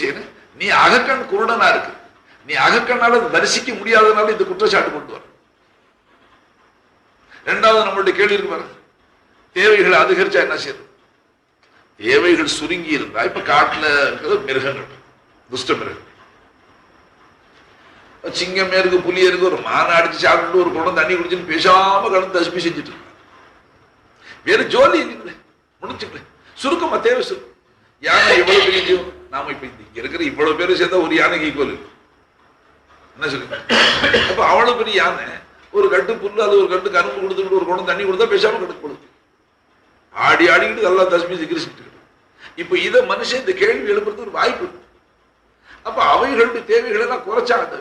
செய்யணும் நீ அகக்கண் குருடனா இருக்கு. நீ அகக்கண்ணால தரிசிக்க முடியாதனால இந்த குற்றச்சாட்டு கொண்டு வர. ரெண்டாவது நம்மளுடைய கேள்வி இருக்கு பாருங்க தேவைகளை அதிகரிச்சா என்ன செய்யுது தேவைகள் சுருங்கி இருந்தா இப்ப காட்டுல இருக்கிறது மிருகங்கள். துஷ்ட மிருகம். சிங்கம் இருக்கு புலி இருக்கு ஒரு மானை அடிச்சு சாப்பிட்டு ஒரு குடம் தண்ணி குடிச்சுன்னு பேசாம கடந்து தசுப்பி செஞ்சுட்டு இருக்கு வேற ஜோலி முடிச்சுக்கல சுருக்கமா தேவை சுருக்கம் யானை எவ்வளவு பெரிய ஜீவன்? நாம இப்ப இங்க இருக்கிற இவ்வளவு பேரும் சேர்ந்தா ஒரு யானைக்கு ஈக்குவல் என்ன சொல்லுங்க? அப்ப அவ்வளவு பெரிய யானை ஒரு கட்டு புல்லு அது ஒரு கட்டு கரும்பு கொடுத்துக்கிட்டு ஒரு குடம் தண்ணி கொடுத்தா பேசாம கட்டு கொடுத்து ஆடி ஆடிக்கிட்டு நல்லா தஸ்மி சிக்கிரிச்சுட்டு இப்ப இதை மனுஷன் இந்த கேள்வி எழுப்புறது ஒரு வாய்ப்பு அப்ப அவைகளுடைய தேவைகளை எல்லாம் குறைச்சாங்க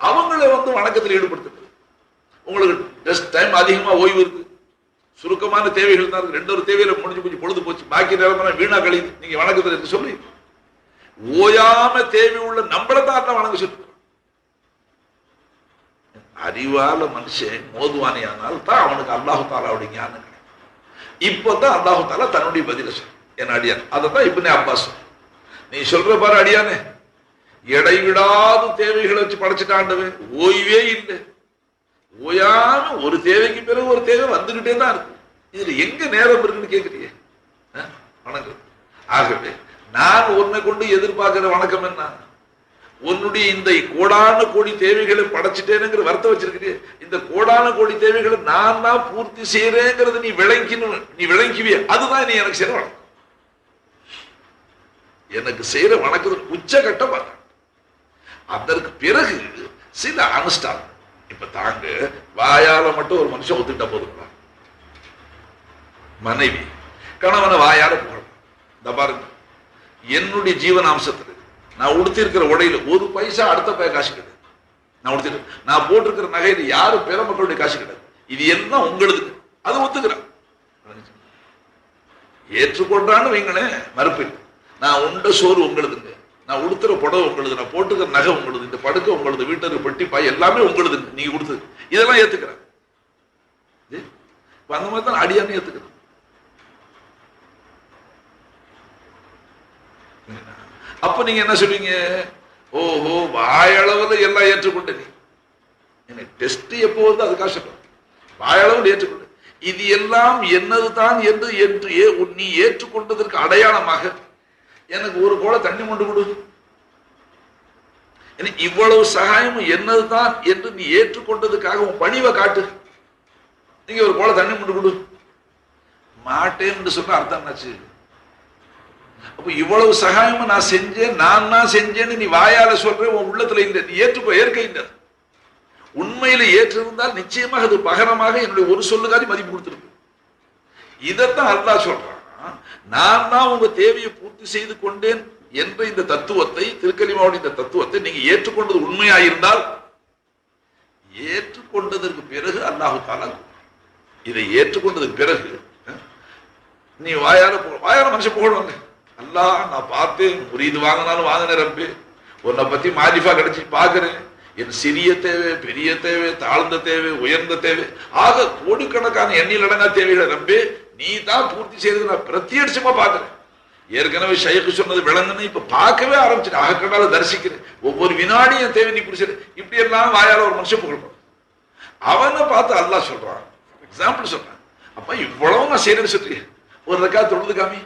அவங்களை வந்து வணக்கத்தில் ஈடுபடுத்துறது. உங்களுக்கு ஜஸ்ட் டைம் அதிகமா ஓய்வு இருக்கு. சுருக்கமான தேவைகள் தான் இருக்கு. ரெண்டு ஒரு தேவையில முடிஞ்சு முடிஞ்சு பொழுது போச்சு. பாக்கி நேரம் வீணா கழிது நீங்க வணக்கத்தில் இருக்கு சொல்லி ஓயாம தேவை உள்ள நம்மளை தான் அண்ணா வணங்க அறிவால மனுஷன் மோதுவானியானால் தான் அவனுக்கு அல்லாஹு தாலாவுடைய ஞானம் கிடைக்கும் இப்பதான் அல்லாஹு தாலா தன்னுடைய பதில சொல் என் அடியான். அதை தான் இப்பனே அப்பாஸ் நீ சொல்ற பாரு அடியானே இடைவிடாத தேவைகளை வச்சு படைச்சிட்டாண்டவே ஓய்வே இல்லை. ஓயாம ஒரு தேவைக்கு பிறகு ஒரு தேவை வந்துகிட்டே தான் இருக்கு. இதுல எங்க நேரம் இருக்குன்னு கேக்குறீங்க வணக்கம். ஆகவே நான் உன்னை கொண்டு எதிர்பார்க்கிற வணக்கம் என்ன? உன்னுடைய இந்த கோடான கோடி தேவைகளை படைச்சிட்டேனுங்கிற வருத்தம் வச்சிருக்கிறீ இந்த கோடான கோடி தேவைகளை நான் தான் பூர்த்தி செய்யறேங்கிறது நீ விளங்கினு நீ விளங்கிவிய. அதுதான் நீ எனக்கு செய்யற வணக்கம். எனக்கு செய்யற வணக்கம் உச்சகட்ட வணக்கம் அதற்கு பிறகு சில அனுஷ்டானம். இப்ப தாங்க வாயால மட்டும் ஒரு மனுஷன் ஒத்துக்கிட்ட போதுங்களா மனைவி கணவனை வாயால புகழணும் இந்த பாருங்க. என்னுடைய ஜீவனாம்சத்துல. நான் உடுத்திருக்கிற உடையில ஒரு பைசா அடுத்த பய காசு கிடையாது நான் உடுத்திருக்கேன். நான் போட்டிருக்கிற நகையில யாரும் பிற மக்களுடைய காசு கிடையாது இது எல்லாம் உங்களுக்கு அது ஒத்துக்கிறேன். ஏற்றுக்கொண்டான்னு வைங்களேன் மறுப்பு நான் உண்ட சோறு உங்களுதுங்க. நான் உடுத்துற புடவை உங்களுது. நான் போட்டுக்கிற நகை உங்களுது. இந்த படுக்கை உங்களுது. வீட்டுக்கு பெட்டி பாய் எல்லாமே உங்களுது நீங்க கொடுத்தது இதெல்லாம் ஏத்துக்கிறேன். அந்த மாதிரி தான் அடியானே ஏத்துக்கிறேன். அப்ப நீங்க என்ன சொல்றீங்க ஓஹோ வாயளவுல எல்லாம் ஏற்றுக்கொண்டு நீ. எனக்கு டெஸ்ட் எப்போ வந்து அது சொல்றேன் வாயளவில் ஏற்றுக்கொண்டு. இது எல்லாம் என்னதுதான் என்று என்று ஏ- உன் நீ ஏற்றுக்கொண்டதற்கு அடையாளமாக எனக்கு ஒரு கோல தண்ணி கொண்டு கொடு. எனக்கு இவ்வளவு சகாயமும் என்னதுதான் என்று நீ ஏற்றுக்கொண்டதுக்காக உன் பணிவை காட்டு. நீங்க ஒரு கோல தண்ணி கொண்டு கொடு. மாட்டேன்னு சொன்ன அர்த்தம் என்னாச்சு? அப்போ இவ்வளவு சகாயமும் நான் செஞ்சேன் நான் தான் செஞ்சேன்னு நீ வாயால சொல்ற உன் உள்ளத்துல இல்லை நீ ஏற்றுக்கோ ஏற்க இல்லை உண்மையில ஏற்றிருந்தால் நிச்சயமாக அது பகரமாக என்னுடைய ஒரு சொல்லுக்காரி மதிப்பு கொடுத்துருக்கு. இதைத்தான் அல்லாஹ் சொல்றான். நான் தான் உங்க தேவையை பூர்த்தி செய்து கொண்டேன் என்ற இந்த தத்துவத்தை திருக்கலிமாவோட இந்த தத்துவத்தை நீங்க ஏற்றுக்கொண்டது உண்மையாயிருந்தால் ஏற்றுக்கொண்டதற்கு பிறகு அல்லாஹு தாலா இதை ஏற்றுக்கொண்டதுக்கு பிறகு நீ வாயால போ- மனுஷன் போடுவாங்க அல்லாஹ் நான் பார்த்தேன். புரியுது வாங்கினாலும் வாங்கினேன் ரம்பு உன்னை பத்தி மாரிஃபா கிடைச்சி பார்க்கிறேன். என் சிறிய தேவை பெரிய தேவை தாழ்ந்த தேவை உயர்ந்த தேவை. ஆக கோடிக்கணக்கான எண்ணில் அடங்கா தேவையில ரப்பே. நீ தான் பூர்த்தி செய்தது நான் பிரத்யட்சமா பாக்குறேன் ஏற்கனவே ஷைக்கு சொன்னது விளங்குன்னு இப்ப பார்க்கவே ஆரம்பிச்சிட்டு அகக்கடால தரிசிக்கிறேன். ஒவ்வொரு வினாடியும் என் தேவை நீ புரிச்சு இப்படி எல்லாம் வாயால ஒரு மனுஷன் புகழ்றான் அவனை பார்த்து அல்லா சொல்றான். எக்ஸாம்பிள் சொல்றான். அப்ப இவ்வளவு நான் செய்யறேன்னு சொல்றேன் ஒரு ரக்கா தொழுது காமி.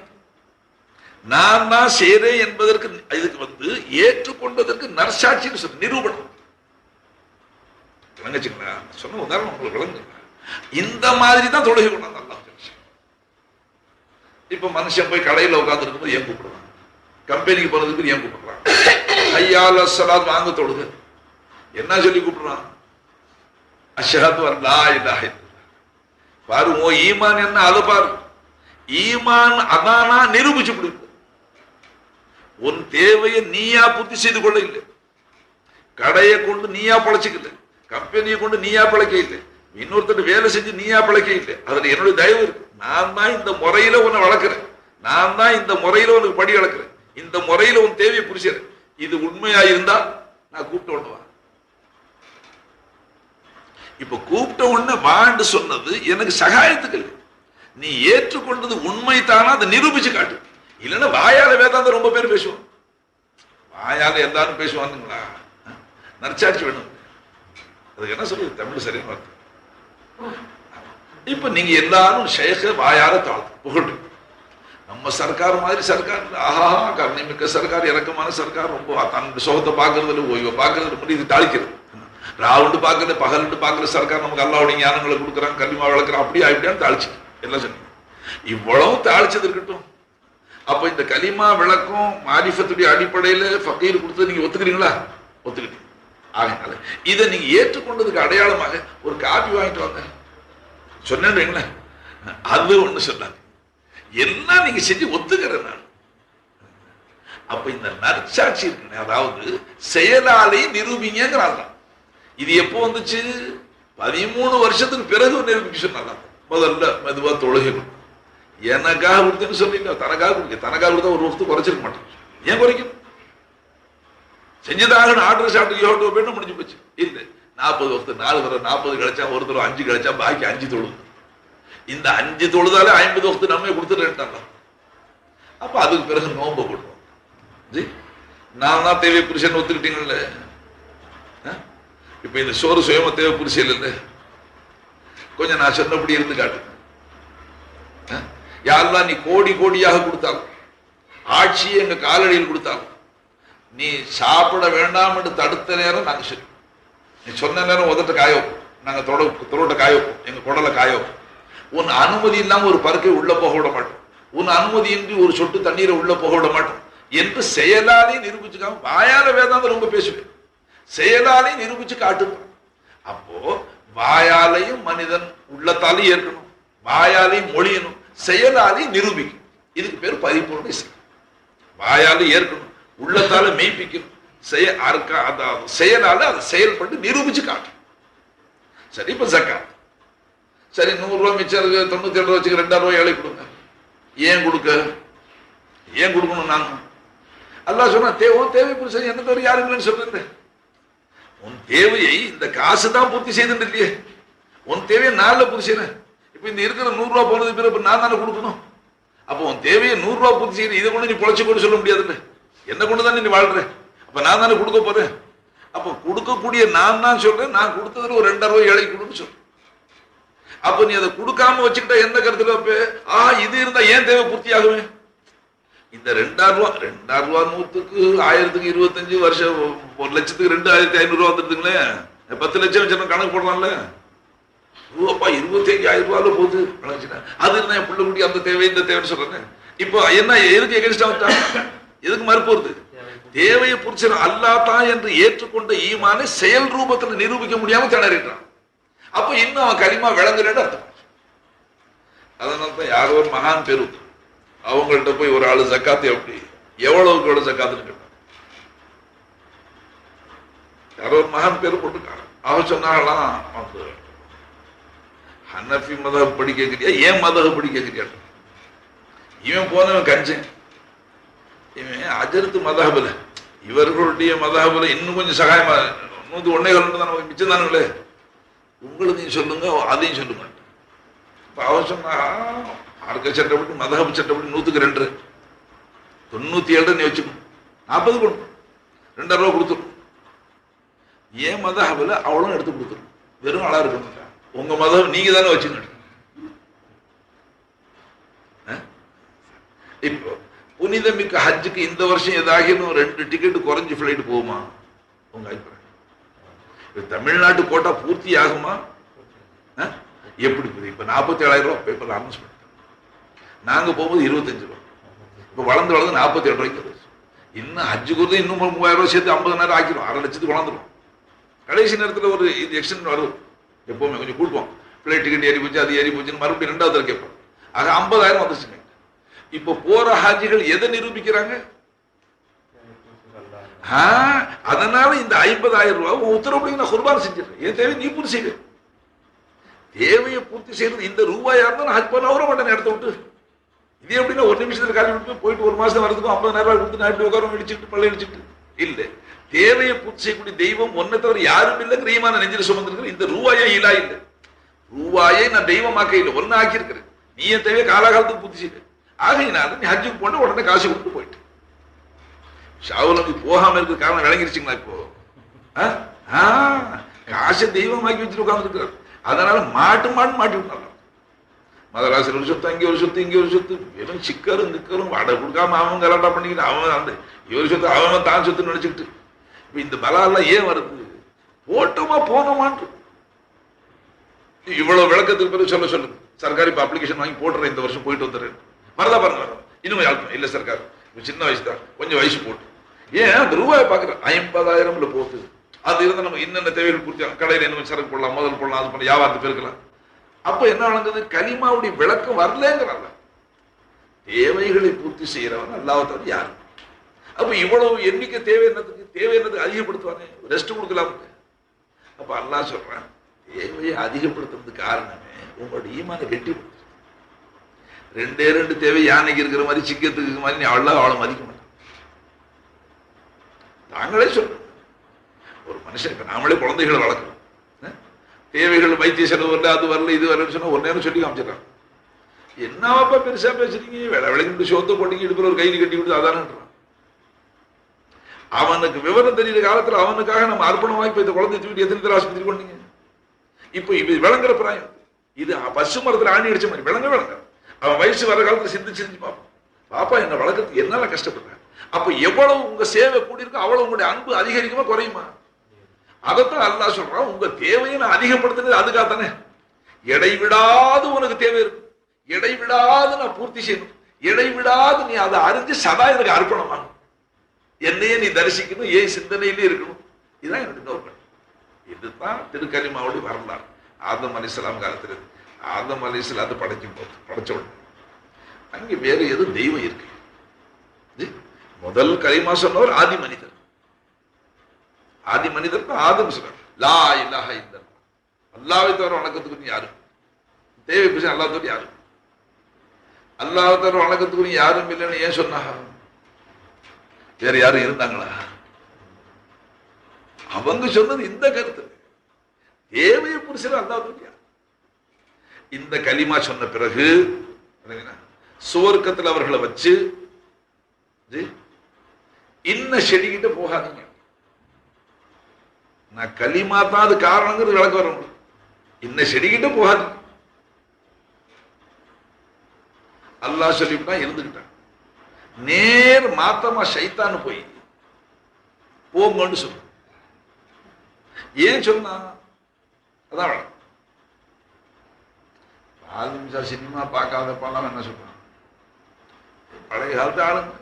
நான் தான் செய்றேன் என்பதற்கு இதுக்கு வந்து ஏற்றுக்கொண்டதற்கு நரசாட்சின்னு சொல்லி நிரூபணம். விளங்குச்சுங்களா? சொன்ன உதாரணம் உங்களுக்கு விளங்குங்களா இந்த மாதிரி தான் தொழுகை கொண்டாந்து அல்லாஹ் இப்ப மனுஷன் போய் கடையில உட்கார்ந்து இருக்கும்போது ஏன் கூப்பிடுறான்? கம்பெனிக்கு போறதுக்கு ஏன் கூப்பிடுறான்? ஐயால் அஸ்ஸலாத் வாங்க தொழுது என்ன சொல்லி கூப்பிடுறான்? அஷாத் அன் இல்லா பாரு ஓ ஈமான் என்ன? அதை பாரு. ஈமான் அதானா? நிரூபிச்சு கொடுக்கும். உன் தேவையை நீயா பூர்த்தி செய்து கொள்ள இல்லை கடையை கொண்டு நீயா பழச்சிக்கல. கம்பெனியை கொண்டு நீயா பிழைக்க இல்லை இன்னொருத்தர் வேலை செஞ்சு நீயா பிழைக்க இல்லை அதுல என்னுடைய தயவு இருக்கு. நான் தான் இந்த முறையில உன்னை வளர்க்கிறேன். நான் தான் இந்த முறையில உனக்கு படி வளர்க்கிறேன். இந்த முறையில உன் தேவையை புரிச்சுறேன் இது உண்மையா இருந்தா நான் கூப்பிட்டு ஒண்ணுவான் இப்ப கூப்பிட்ட உடனே வாண்டு சொன்னது எனக்கு சகாயத்துக்கு இல்லை. நீ ஏற்றுக்கொண்டது உண்மை தானா அதை நிரூபிச்சு காட்டு. இல்லைன்னா வாயால வேதாந்தம் ரொம்ப பேர் பேசுவோம் வாயால எல்லாரும் பேசுவானுங்களா நற்சாட்சி வேணும். அதுக்கு என்ன சொல்லுது தமிழ் சரியான வார்த்தை. இப்ப நீங்க எல்லாரும் ஷேக வாயால தாழ்த்து புகழ் நம்ம சர்க்கார் மாதிரி சர்க்கார் ஆஹா கருணை மிக்க சர்க்கார் இறக்கமான சர்க்கார் ரொம்ப தன் சுகத்தை பார்க்கறதுல ஓய்வை பார்க்கறதுல இது தாளிக்கிறது. ராவுண்டு பார்க்கறது பகலுண்டு பார்க்கற சர்க்கார் நமக்கு அல்லாவுடைய ஞானங்களை கொடுக்குறான் கல்விமா வளர்க்குறான் அப்படியே இப்படியான்னு தாளிச்சு. எல்லாம் சொன்னீங்க. இவ்வளவு தாளிச்சது இருக்கட்டும். அப்ப இந்த கலிமா விளக்கம் மாரிஃபத்துடைய அடிப்படையில ஃபக்கீர் கொடுத்து நீங்க ஒத்துக்கிறீங்களா? ஒத்துக்கிட்டீங்க. ஆகினால இதை நீங்க ஏற்றுக்கொண்டதுக்கு அடையாளமாக ஒரு காப்பி வாங்கிட்டு வாங்க. சொன்னேன்னு அது ஒண்ணு சொன்னாங்க. என்ன நீங்க செஞ்சு ஒத்துக்கிறேன் நான். அப்ப இந்த நற்சாட்சி இருக்கு அதாவது செயலாலே நிரூபிங்கிறாங்க இது எப்போ வந்துச்சு? பதிமூணு வருஷத்துக்கு பிறகு நிரூபிக்க சொன்னாங்க முதல்ல மெதுவா தொழுகை எனக்காக கொடுத்தேன்னு சொல்லல தனக்காக கொடுக்க தனக்காக கொடுத்தா ஒரு வருஷத்துக்கு குறைச்சிருக்க மாட்டேன். ஏன் குறைக்கணும் செஞ்சதாக ஆர்டர் சாப்பிட்டு யோட்டு போயிட்டு முடிஞ்சு போச்சு. இல்லை நாற்பது வருஷத்து நாலு வர நாற்பது கிடைச்சா ஒரு தடவை அஞ்சு கிடைச்சா பாக்கி அஞ்சு தொழுது. இந்த அஞ்சு தொழுதாலே ஐம்பது வருஷத்து நம்ம கொடுத்துட்டேன்ட்டாங்க அப்ப அதுக்கு பிறகு நோம்பு கொடுப்போம் ஜி? நான் தான் தேவை புருஷன் ஒத்துக்கிட்டீங்கல்ல? இப்போ இந்த சோறு சுயமா தேவை புருஷன் இல்லை? கொஞ்சம் நான் சொன்னபடி இருந்து காட்டுங்க யாரெல்லாம் நீ கோடி கோடியாக கொடுத்தாலும் ஆட்சியை எங்க காலடியில் கொடுத்தாலும் நீ சாப்பிட வேண்டாம் என்று தடுத்த நேரம் நாங்க சரி. நீ சொன்ன நேரம் உதட்ட காய வைப்போம் நாங்க தொட தொரோட்ட காய வைப்போம் எங்க குடலை காய வைப்போம் உன் அனுமதி இல்லாம ஒரு பருக்கை உள்ள போக விட மாட்டோம். உன் அனுமதி இன்றி ஒரு சொட்டு தண்ணீரை உள்ள போக விட மாட்டோம். என்று செயலாலே நிரூபிச்சுக்காம வாயால வேதாந்தம் ரொம்ப பேசுவேன். செயலாலே நிரூபிச்சு காட்டுவோம் அப்போ வாயாலையும் மனிதன் உள்ளத்தாலையும் ஏற்கணும். வாயாலையும் மொழியணும். செயலாலையும் நிரூபிக்கும். இதுக்கு பேர் பரிபூர்ண இசை. வாயால ஏற்கணும் உள்ளத்தால மெய்ப்பிக்கணும். செய்ய அறுக்க அதாவது செயலால அதை செயல்பட்டு நிரூபிச்சு காட்டும். சரி இப்ப ஜக்காத். சரி நூறு மிச்சம் இருக்கு தொண்ணூத்தி ஏழு ரூபாய் வச்சுக்க ரெண்டாயிரம் ரூபாய் ஏழை கொடுங்க. ஏன் கொடுக்க? ஏன் கொடுக்கணும் நான் அல்லாஹ் சொன்னா தேவை தேவை புருஷன் என்ன தவிர யாரும் இல்லைன்னு சொல்றேன் உன் தேவையை இந்த காசு தான் பூர்த்தி செய்துன்னு இல்லையே. உன் தேவையை நாளில் பூர்த்தி இப்ப இந்த இருக்கிற நூறு போனது பேர் நான் தானே கொடுக்கணும்? அப்போ உன் தேவையை நூறு பூர்த்தி செய்யணும் இதை கொண்டு நீ பொழைச்சு கொண்டு சொல்ல முடியாதுல்ல என்ன கொண்டு தானே நீ வாழ்ற? அப்ப நான் தானே கொடுக்க போறேன்? அப்ப கொடுக்கக்கூடிய நான் தான் சொல்றேன். நான் கொடுத்ததுல ஒரு ரெண்டாயிரம் ரூபாய் ஏழை கொடுன்னு சொல்றேன் அப்ப நீ அதை கொடுக்காம வச்சுக்கிட்டா எந்த கருத்துல வைப்ப? ஆ இது இருந்தா ஏன் தேவை பூர்த்தி ஆகுமே? இந்த ரெண்டாயிரம் ரூபா ரெண்டாயிரம் ரூபா நூத்துக்கு ஆயிரத்துக்கு இருபத்தஞ்சு வருஷம் ஒரு லட்சத்துக்கு ரெண்டு ஆயிரத்தி ஐநூறு ரூபா வந்துருதுங்களே பத்து லட்சம் வச்சு கணக்கு போடலாம்ல. ஓப்பா இருபத்தி அஞ்சாயிரம் ரூபால போகுது அது என்ன பிள்ளை குட்டி அந்த தேவை இந்த தேவைன்னு சொல்றேன் இப்போ என்ன எதுக்கு எகென்ஸ்டா விட்டாங்க எதுக்கு மறுப்பு தேவையை புரிச்சு அல்லாதா என்று ஏற்றுக்கொண்ட ஈமானை செயல் ரூபத்துல நிரூபிக்க முடியாம திணறிட்டான். அப்ப இன்னும் அவன் களிமா விளங்குறேன்னு அர்த்தம். அதனால தான் யாரோ ஒரு மகான் பெரு அவங்கள்ட்ட போய் ஒரு ஆளு ஜக்காத்து எப்படி எவ்வளவுக்கு எவ்வளவு ஜக்காத்துன்னு கேட்டான். யாரோ ஒரு மகான் பேரு போட்டுருக்காங்க அவன் சொன்னாங்களாம் ஹனஃபி மதம் படி கேட்குறியா ஏன் மதம் படி கேட்கிறியா இவன் போனவன் கஞ்சன் இவன் அஜர்த்து மதாபுல இவர்களுடைய மதாபுல இன்னும் கொஞ்சம் சகாயமா நூற்று ஒன்னே கலந்து தான் நமக்கு மிச்சம் தானுங்களே. உங்களுக்கும் சொல்லுங்க அதையும் சொல்லுங்க. இப்போ அவன் சொன்னா ஆர்க்க சட்டப்படி மதகபு சட்டப்படி நூத்துக்கு ரெண்டு. தொண்ணூத்தி ஏழு நீ வச்சுக்கணும். நாற்பது கொடு. ரெண்டாயிரம் ரூபா கொடுத்துரும் ஏன் மதகபில் அவளும் எடுத்து கொடுத்துரும் வெறும் ஆளா இருக்கணும். உங்க மதம் நீங்க தானே வச்சுக்கணும். இப்போ புனிதமிக்க ஹஜ்ஜுக்கு இந்த வருஷம் ஏதாகினும் ரெண்டு டிக்கெட் குறைஞ்சு ஃபிளைட் போகுமா? உங்க அபிப்பிராயம். தமிழ்நாட்டு கோட்டா பூர்த்தி ஆகுமா? எப்படி புரியுது? இப்போ நாற்பத்தி ஏழாயிரம் ரூபாய் பேப்பர் அனௌன்ஸ் பண்ணிட்டாங்க நாங்கள் போகும்போது இருபத்தஞ்சு ரூபா இப்போ வளர்ந்து வளர்ந்து நாற்பத்தி ஏழு ரூபாய்க்கு வருது இன்னும் ஹஜ்ஜு கொடுத்து இன்னும் மூவாயிரம் ரூபாய் சேர்த்து ஐம்பதாயிரம் ஆக்கிடும் அரை லட்சத்துக்கு வளர்ந்துடும் கடைசி நேரத்தில் ஒரு இது எக்ஸ்டென்ட் வரும் எப்பவுமே கொஞ்சம் கூட்டுவோம் பிளேட்டு டிக்கெட் ஏறி போச்சு அது ஏறி போச்சுன்னு மறுபடியும் ரெண்டாவது தடவை கேட்போம் ஆக ஐம்பதாயிரம் வந்துச்சுங்க. இப்போ போற ஹாஜிகள் எதை நிரூபிக்கிறாங்க? அதனால இந்த ஐம்பதாயிரம் ரூபாய் உன் உத்தரவுப்படி நான் குர்பான் செஞ்சிடறேன். என் தேவை நீ பூர்த்தி செய்வேன் தேவையை பூர்த்தி செய்யறது இந்த ரூபாயா இருந்தா நான் ஹஜ் பண்ண வர மாட்டேன் இடத்த விட்டு. இது எப்படின்னா ஒரு நிமிஷத்துல காலி விட்டு போயிட்டு ஒரு மாசம் வரதுக்கும் ஐம்பதாயிரம் ரூபாய் கொடுத்து நான் எப்படி உட்காரம் இடிச்சுட்டு பள்ளி இடிச்சுட்டு இல்ல. தேவையை பூர்த்தி செய்யக்கூடிய தெய்வம் ஒன்னை தவிர யாரும் இல்லைங்கிற ஈமான நெஞ்சில் சுமந்திருக்கிற இந்த ரூபாயே இலா இல்லை. ரூபாயை நான் தெய்வமாக்க இல்லை. ஒன்னு ஆக்கியிருக்கிறேன் நீ என் தேவையை காலாகாலத்துக்கு பூர்த்தி செய்ய ஆகையினால நீ ஹஜ்ஜுக்கு போன உடனே காசு கொடுத்து போயிட்டு. ஷாவுலம் போகாம இருக்க காரணம் விளங்கிருச்சுங்களா இப்போ? ஆ? ஆ, காசை தெய்வமாக்கி வச்சுட்டு உட்கார்ந்துருக்காரு அதனால மாட்டு மாட்டு மாட்டி விட்டாங்க மதராசில் ஒரு சொத்து அங்கே ஒரு சொத்து இங்கே ஒரு சொத்து. வெறும் சிக்கரும் திக்கரும் வடை கொடுக்காம அவன் கலாட்டா பண்ணிக்கிட்டு அவன் அந்த இவர் சொத்து அவன் தான் சொத்துன்னு நினைச்சுக்கிட்டு. இப்போ இந்த பலாலாம் ஏன் வருது? போட்டோமா போனோமான் இவ்வளவு விளக்கத்துக்கு பிறகு சொல்ல சொல்லுங்க. சர்க்கார் இப்போ அப்ளிகேஷன் வாங்கி போட்டுறேன் இந்த வருஷம் போயிட்டு வந்துடுறேன். மறந்தா பாருங்க இன்னும் யாழ்ப்பாணம் இல்ல சர்க்கார். சின்ன வயசு தான் கொஞ்சம் வயசு போட்டு. ஏன்? அந்த ரூபாயை பாக்குறேன் ஐம்பதாயிரம்ல போகுது. அது இருந்தால் நம்ம என்னென்ன தேவைகள் பூர்த்தி கடையில் கடையில என்ன சரக்கு போடலாம் முதல் போடலாம் அது பண்ண வியாபாரத்தை பெருக்கலாம். அப்ப என்ன வழங்குது? கலிமாவுடைய விளக்கம் வரலங்கிறாங்க தேவைகளை பூர்த்தி செய்யறவன் அல்லாஹ் யாரு? அப்ப இவ்வளவு எண்ணிக்கை தேவை என்னதுக்கு தேவை என்னதுக்கு அதிகப்படுத்துவானே? ரெஸ்ட் கொடுக்கலாம் அப்ப அல்லாஹ் சொல்றான் தேவையை அதிகப்படுத்துறதுக்கு காரணமே உங்களோட ஈமான கெட்டிப்படுத்து ரெண்டே ரெண்டு தேவை யானைக்கு இருக்கிற மாதிரி சிக்கத்துக்கு இருக்கிற மாதிரி நீ அவ்வளோ அவ்வளோ மதிக்க மாட்டான். தாங்களே சொல்றோம். ஒரு மனுஷன் இப்ப நாமளே குழந்தைகளை வளர்க்குறோம். தேவைகள் வைத்திய செலவு வரல அது வரல இது வரலன்னு சொன்னா ஒரு நேரம் சொல்லி காமிச்சிடறான். என்னவாப்பா பெருசா பேசுறீங்க? வேலை விளங்கிட்டு சோத்த போட்டீங்க இடுப்புல ஒரு கையில் கட்டி விட்டு அதானன்றான். அவனுக்கு விவரம் தெரியுற காலத்துல அவனுக்காக நம்ம அர்ப்பணம் வாங்கி இந்த குழந்தை தூக்கிட்டு எத்தனை பேர் ஆஸ்பத்திரி கொண்டீங்க இப்போ இது விளங்குற பிராயம். இது பசு மரத்துல ஆணி அடிச்ச மாதிரி. விளங்க விளங்க. அவன் வயசு வர காலத்துல சிந்திச்சு சிந்திச்சு பார்ப்பான் பாப்பா என்ன வளர்க்கறதுக்கு என்னால கஷ்டப்படுறேன் அப்ப எவ்வளவு உங்க சேவை கூடியிருக்கோ அவ்வளவு உங்களுடைய அன்பு அதிகரிக்குமா குறையுமா? அதைத்தான் அல்லாஹ் சொல்றான் உங்க தேவையை நான் அதிகப்படுத்துனது அதுக்காக தானே. இடைவிடாது உனக்கு தேவை இருக்கும். இடைவிடாது நான் பூர்த்தி செய்யணும். இடைவிடாது நீ அதை அறிஞ்சு சதா எனக்கு அர்ப்பணம் என்னையே நீ தரிசிக்கணும் ஏன் சிந்தனையிலே இருக்கணும்? இதுதான் என்னுடைய நோக்கம் இதுதான் திருக்கலிமாவுடைய வரலாறு. ஆதம் அலிஸ்லாம் காலத்தில் இருக்கு. ஆதம் அலி அது படைக்கும் போது படைச்ச உடனே. அங்கே வேறு எதுவும் தெய்வம் இருக்கு. முதல் கலிமா சொன்னவர் ஆதி மனிதர். ஆதி மனிதர் ஆதம் சொல்றார் லா இல்லாஹ இல்லல்லா அல்லாவை தவிர வணக்கத்துக்கு யாரும். தேவை பிசை அல்லா தவிர யாரும். அல்லாவை தவிர வணக்கத்துக்கு யாரும் இல்லைன்னு ஏன் சொன்னாங்க வேற யாரும் இருந்தாங்களா? அவங்க சொன்னது இந்த கருத்து. தேவையை புருஷன் அல்லா தவிர இந்த கலிமா சொன்ன பிறகு சுவர்க்கத்தில் அவர்களை வச்சு இன்ன செடிக்கிட்டு போகாதீங்க. நான் களிமா தான் அது காரணங்கிறது விளக்க வரும். இந்த இன்ன போகாது. போகாதீங்க அல்லாஹ் சொல்லிவிட்டான் இருந்துக்கிட்டான். நேர் மாத்தமா சைத்தான்னு போய் போங்கன்னு சொல்லு. ஏன் சொன்னா? அதான் வழக்கம். நாலு நிமிஷம் சினிமா பார்க்காத படம் என்ன சொல்றான்? பழைய காலத்து ஆளுங்க.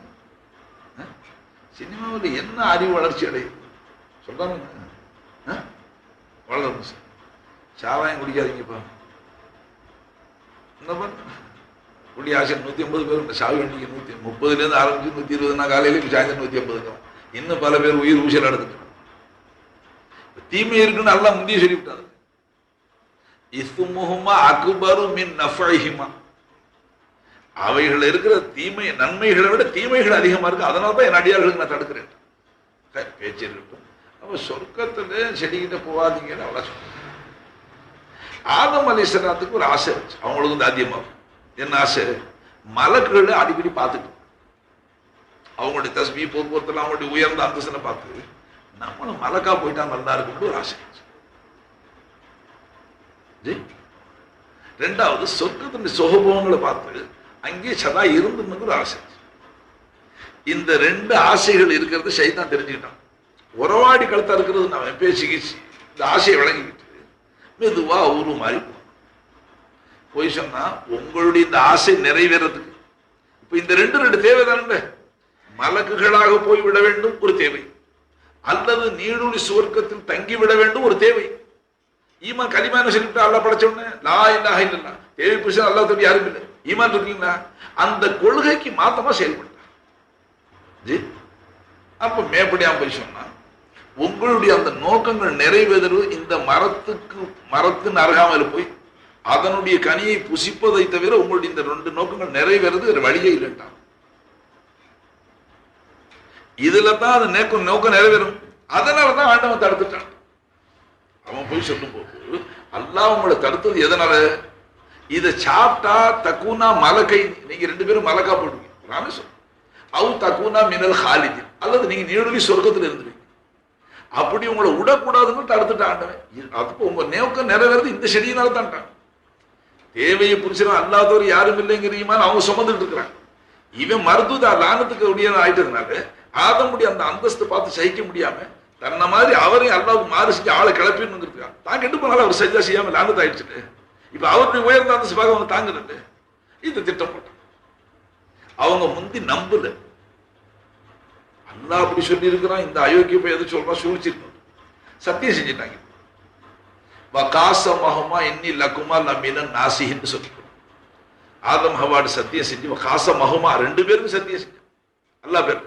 சினிமாவில் என்ன அறிவு வளர்ச்சி அடையுது? சொல்றாங்க வளரும் சார் சாராயம் குடிக்காதீங்கப்பா என்னப்பா குடி ஆசை நூத்தி ஐம்பது பேர் சாவி வண்டிக்கு எண்ணிக்கை நூத்தி முப்பதுல இருந்து ஆரம்பிச்சு நூத்தி இருபதுனா காலையில இப்ப சாயந்தரம் நூத்தி ஐம்பது இன்னும் பல பேர் உயிர் ஊசல் எடுத்துக்கணும் தீமை இருக்குன்னு நல்லா முந்திய சொல்லிவிட்டாரு இஸ்முஹுமா அக்பரு மின் நஃபைஹிமா அவைகள் இருக்கிற தீமை நன்மைகளை விட தீமைகள் அதிகமா இருக்கு. அதனால தான் என் அடியார்களுக்கு நான் தடுக்கிறேன். பேச்சு இருக்கட்டும். அப்ப சொர்க்கத்துல செடிக்கிட்ட போகாதீங்கன்னு அவ்வளோ சொல்றேன். ஆதம் அலிஸ்லாத்துக்கு ஒரு ஆசை இருந்துச்சு. அவங்களுக்கு வந்து அதிகமாக என்ன ஆசை? மலக்குகளை அடிக்கடி பார்த்துட்டு. அவங்களுடைய தஸ்மி போக்குவரத்துல அவங்களுடைய உயர்ந்த அந்தஸ்தனை பார்த்து நம்மளும் மலக்கா போயிட்டா நல்லா இருக்கும்னு ஒரு ஆசை இருந்துச்சு. ரெண்டாவது சொர்க்கத்தினுடைய சுகபோகங்களை பார்த்து அங்கே சதா இருந்துன்னு ஒரு ஆசை இந்த ரெண்டு ஆசைகள் இருக்கிறது சைதான் தெரிஞ்சுக்கிட்டான். உறவாடி கழுத்தா இருக்கிறது நான் பேசிக்கிச்சு. இந்த ஆசையை விளங்கிக்கிட்டு. மெதுவா ஊரு மாறி போய் சொன்னா உங்களுடைய இந்த ஆசை நிறைவேறதுக்கு. இப்ப இந்த ரெண்டு ரெண்டு தேவை தானே. மலக்குகளாக போய் விட வேண்டும் ஒரு தேவை. அல்லது நீடுழி சுவர்க்கத்தில் தங்கி விட வேண்டும் ஒரு தேவை. ஈமான் கலிமான சொல்லிவிட்டு அல்லா படைச்ச உடனே லா இல்லாக இல்லல்லா. தேவை புருஷன் அல்லா தம்பி யாரும் இல்லை. ஈமான் இருக்கீங்களா அந்த கொள்கைக்கு மாத்தமா செயல்பட்டார். ஜி? அப்ப மேப்படியா போய் சொன்னா உங்களுடைய அந்த நோக்கங்கள் நிறைவேறுவது இந்த மரத்துக்கு மரத்தின் அருகாமையில் போய் அதனுடைய கனியை புசிப்பதை தவிர உங்களுடைய இந்த ரெண்டு நோக்கங்கள் நிறைவேறது வேற வழியே இல்லைட்டான் இதுல தான் அது நோக்கம் நோக்கம் நிறைவேறும். அதனால தான் ஆண்டவன் தடுத்துட்டான். அவன் போய் சொல்லும் போது அல்லாஹ் உங்களை தடுத்தது எதனால? இதை சாப்பிட்டா தக்குனா மலக்கை நீங்க ரெண்டு பேரும் மலக்கா போடுவீங்க. ராமேஸ்வரம். அவு தக்குனா மினல் ஹாலிதி அல்லது நீங்க நீடுவி சொர்க்கத்தில் இருந்துருவீங்க அப்படி உங்களை விடக்கூடாதுன்னு தடுத்துட்டு அதுக்கு உங்க நோக்கம் நிறைவேறது இந்த செடியினால தான்ட்டான் தேவையை புரிச்சிடும் அல்லாதவர் யாரும் இல்லைங்கிறீங்கன்னு அவங்க சுமந்துட்டு இருக்கிறாங்க. இவன் மருத்துவ லானத்துக்கு உடைய ஆயிட்டதுனால ஆதமுடைய அந்த அந்தஸ்து பார்த்து சகிக்க முடியாம தன்னை மாதிரி அவரையும் அல்லாவுக்கு மாறு செஞ்சு ஆளை கிளப்பிடணுங்கிறதுக்காக தான் கெட்டு போனாலும் அவர் சஜா செய்யாம லானத்து ஆயிடுச்சுட்டு. இப்ப அவருடைய உயர்ந்த அந்தஸ்து பார்க்க அவங்க தாங்குறது இது திட்டம் போட்டான் அவங்க முந்தி நம்பல. அல்லாஹ் அப்படி சொல்லி இருக்கிறான் இந்த அயோக்கிய போய் எது சொல்றான் சூழ்ச்சிருக்கணும் சத்தியம் செஞ்சுட்டாங்க. வகாச மகமா இன்னி லக்குமா லம்மின நாசின்னு சொல்லிக்கணும். ஆதம் ஹவாடு சத்தியம் செஞ்சு வகாச மகமா ரெண்டு பேரும் சத்தியம் செஞ்சு. அல்லா பேர்.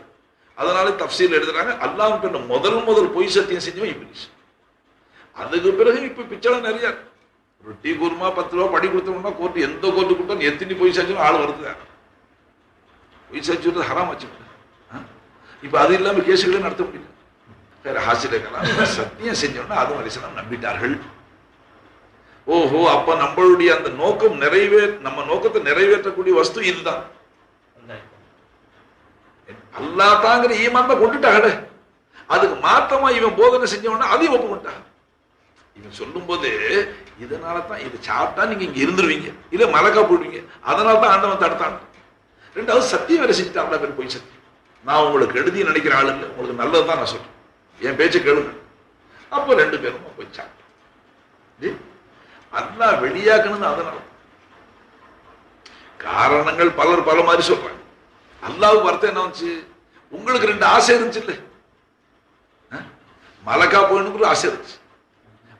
அதனால தப்சீல் எழுதுறாங்க அல்லாஹ் பெண்ணு முதல் முதல் பொய் சத்தியம் செஞ்சவன் இப்ளீஸ் அதுக்கு பிறகு இப்ப பிச்சளை நிறைய இருக்கு. ஒரு குருமா பத்து ரூபா படி கொடுத்தோம்னா கோர்ட்டு எந்த கோர்ட்டு கொடுத்தாலும் எத்தனை பொய் சச்சும் ஆள் வருது. பொய் சச்சுறது ஹராம் வச்சுக்கணும். இப்ப அது இல்லாம கேசுகளே நடத்த முடியல. வேற ஹாசிரியர்களாம் சத்தியம் செஞ்சோன்னா அதுவும் அலிசலாம் நம்பிட்டார்கள். ஓஹோ அப்ப நம்மளுடைய அந்த நோக்கம் நிறைவே நம்ம நோக்கத்தை நிறைவேற்றக்கூடிய வஸ்து இதுதான். அல்லா தாங்கிற ஈமான் தான் கொண்டுட்டாங்கட அதுக்கு மாத்தமா இவன் போதனை செஞ்சவனா அதையும் ஒப்புக்கொண்டா இவன் சொல்லும் போது இதனால தான் இதை சாப்பிட்டா நீங்க இங்க இருந்துருவீங்க. இல்ல மலக்கா போடுவீங்க. அதனால தான் ஆண்டவன் தடுத்தான். ரெண்டாவது சத்தியம் வேற செஞ்சுட்டான் பேர் போய் சத்தியம். நான் உங்களுக்கு எழுதி நினைக்கிற ஆளுங்க. இல்லை உங்களுக்கு நல்லதுதான் நான் சொல்றேன். என் பேச்சை கேளுங்க. அப்போ ரெண்டு பேரும் போய் சாப்பிட்டோம். அல்லா வெளியாக்கணும்னு அதனால. காரணங்கள் பலர் பல மாதிரி சொல்றாங்க. அல்லாவுக்கு வார்த்தை என்ன வந்துச்சு? உங்களுக்கு ரெண்டு ஆசை இருந்துச்சு இல்லை? மலக்கா போயணுங்கிற ஆசை இருந்துச்சு.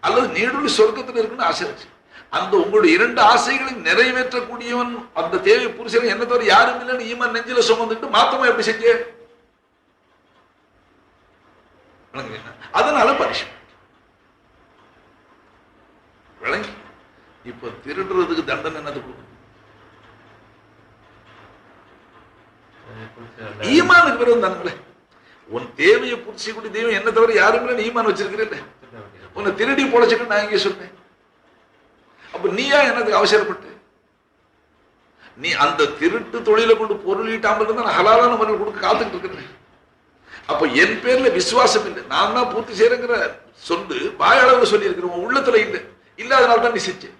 அல்லது நீடுள்ள சொர்க்கத்தில் இருக்குன்னு ஆசை இருந்துச்சு. அந்த உங்களுடைய இரண்டு ஆசைகளையும் நிறைவேற்றக்கூடியவன் அந்த தேவை புருஷன் என்ன தவிர யாரும் இல்லைன்னு ஈமன் நெஞ்சில சுமந்துட்டு மாத்தமா எப்படி செஞ்ச? அதனால பரிசு விளங்கி. இப்ப திருடுறதுக்கு தண்டனை என்னது கொடுக்கும்? ஈமானுக்கு பிறகு தானுங்களே உன் தேவையை பூர்த்தி கூடிய தெய்வம் என்ன தவிர யாரும் ஈமான் வச்சிருக்கிறேன் உன்னை திருடி பொழைச்சுக்க நான் இங்கே சொன்னேன் அப்ப நீயா எனக்கு அவசரப்பட்டு? நீ அந்த திருட்டு தொழிலை கொண்டு பொருள் ஈட்டாமல் இருந்தா நான் ஹலாலான முறையில் கொடுக்க காத்துக்கிட்டு இருக்கிறேன் அப்ப என் பேர்ல விசுவாசம் இல்லை. நான் தான் பூர்த்தி செய்யறேங்கிற சொல்லு வாயளவுல சொல்லி இருக்கிற உன் உள்ளத்துல இல்லை. இல்லாதனால தான் நீ செஞ்சேன்